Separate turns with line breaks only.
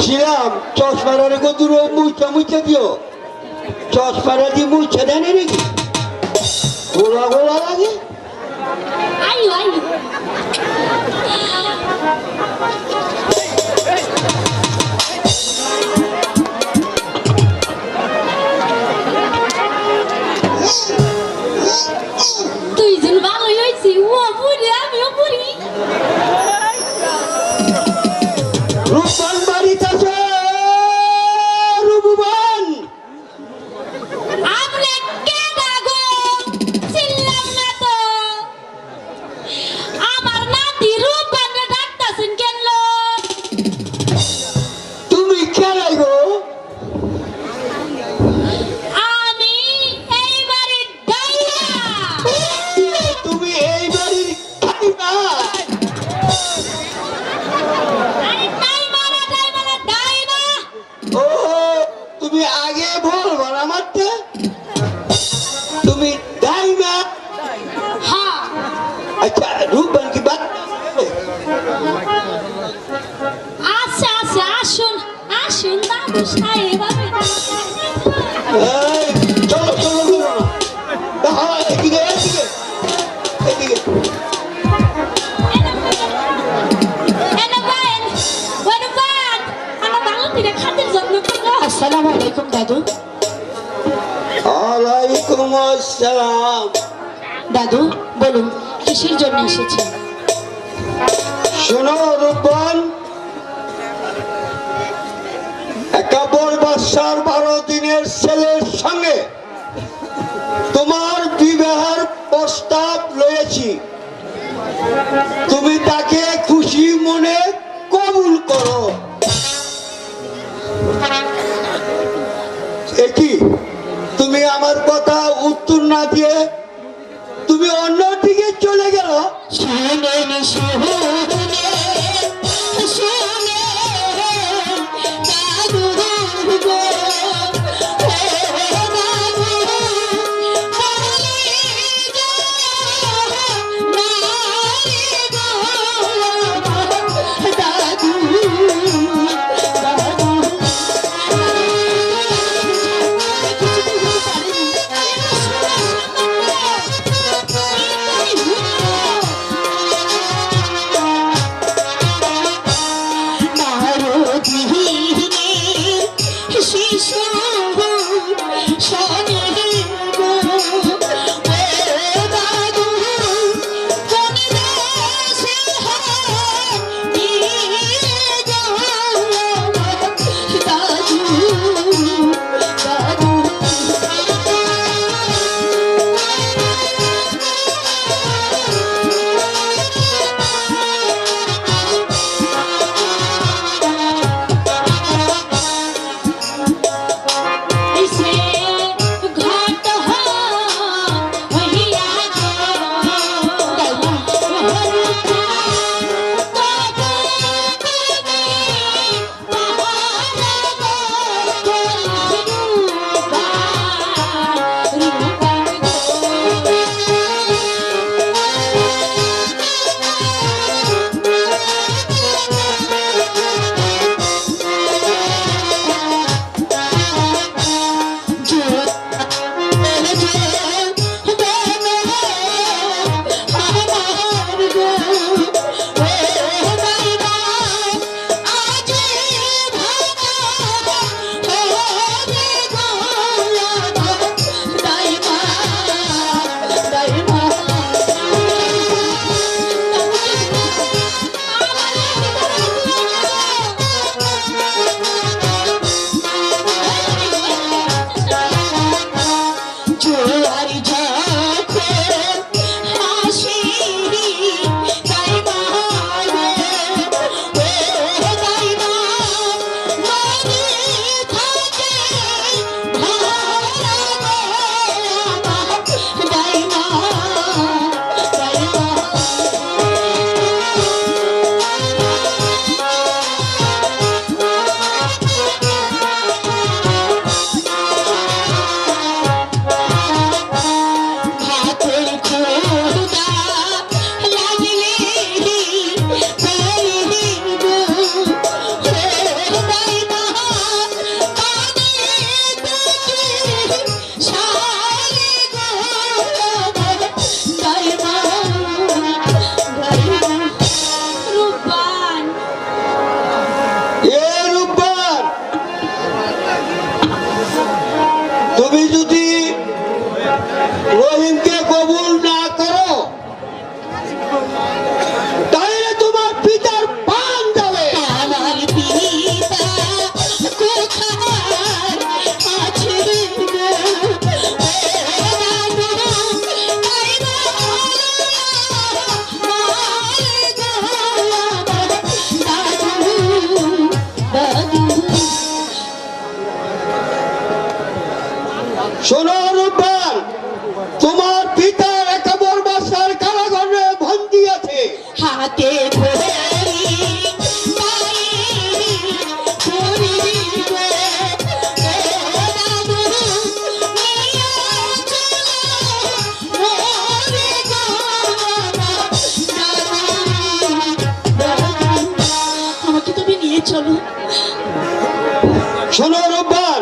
বলছিলাম চশমার কদুর মুইচা মুছা দিও। চশমাটা দিয়ে মুছা দেয় নাকি? গোলা গোলা লাগে তুমি আগে বল না আমারটা তুমি তাই
হ্যাঁ।
আচ্ছা রূপবান কি বাদ?
আচ্ছা আচ্ছা আসুন আসুন দাদু সাহেব আসসালামু আলাইকুম দাদু।
আলাইকুম আসসালাম।
দাদু বলুন কিসের জন্য এসেছেন?
শোনো রূপবান। একাবর বাদশার বারো দিনের ছেলের সঙ্গে তোমার বিবাহের প্রস্তাব রয়েছি তুমি তাকে একই তুমি আমার কথা উত্তর না দিয়ে তুমি অন্যদিকে চলে গেল?
শুনে শুনে
সরকার তোমার পিতা একাবর বাসার কারাগারে বন্দী আছে
হাতে চলো।
শোনো রব্বার